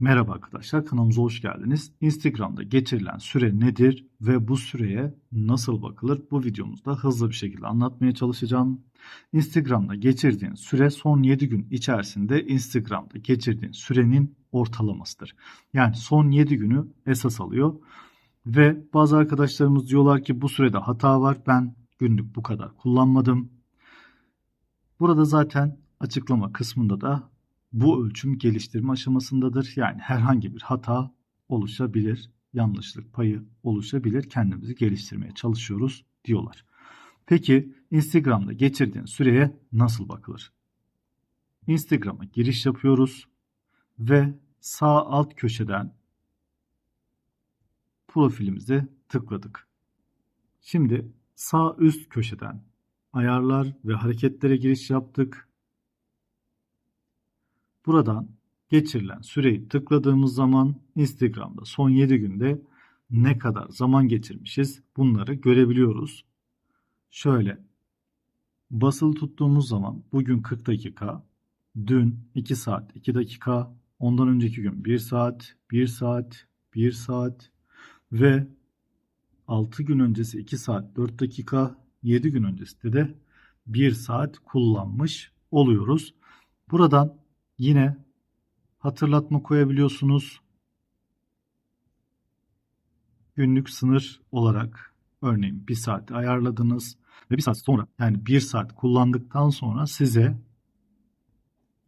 Merhaba arkadaşlar kanalımıza hoş geldiniz. Instagram'da geçirilen süre nedir ve bu süreye nasıl bakılır? Bu videomuzda hızlı bir şekilde anlatmaya çalışacağım. Instagram'da geçirdiğin süre son 7 gün içerisinde Instagram'da geçirdiğin sürenin ortalamasıdır. Yani son 7 günü esas alıyor. Ve bazı arkadaşlarımız diyorlar ki bu sürede hata var. Ben günlük bu kadar kullanmadım. Burada zaten açıklama kısmında da bu ölçüm geliştirme aşamasındadır. Yani herhangi bir hata oluşabilir, yanlışlık payı oluşabilir. Kendimizi geliştirmeye çalışıyoruz diyorlar. Peki Instagram'da geçirdiğin süreye nasıl bakılır? Instagram'a giriş yapıyoruz ve sağ alt köşeden profilimize tıkladık. Şimdi sağ üst köşeden ayarlar ve hareketlere giriş yaptık. Buradan geçirilen süreyi tıkladığımız zaman Instagram'da son 7 günde ne kadar zaman geçirmişiz bunları görebiliyoruz. Şöyle basılı tuttuğumuz zaman bugün 40 dakika, dün 2 saat 2 dakika, ondan önceki gün 1 saat, 1 saat, 1 saat ve 6 gün öncesi 2 saat 4 dakika, 7 gün öncesinde de 1 saat kullanmış oluyoruz. Buradan Yine hatırlatma koyabiliyorsunuz. Günlük sınır olarak örneğin bir saat ayarladınız ve bir saat sonra yani bir saat kullandıktan sonra size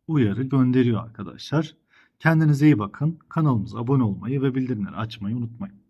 uyarı gönderiyor arkadaşlar. Kendinize iyi bakın. Kanalımıza abone olmayı ve bildirimleri açmayı unutmayın.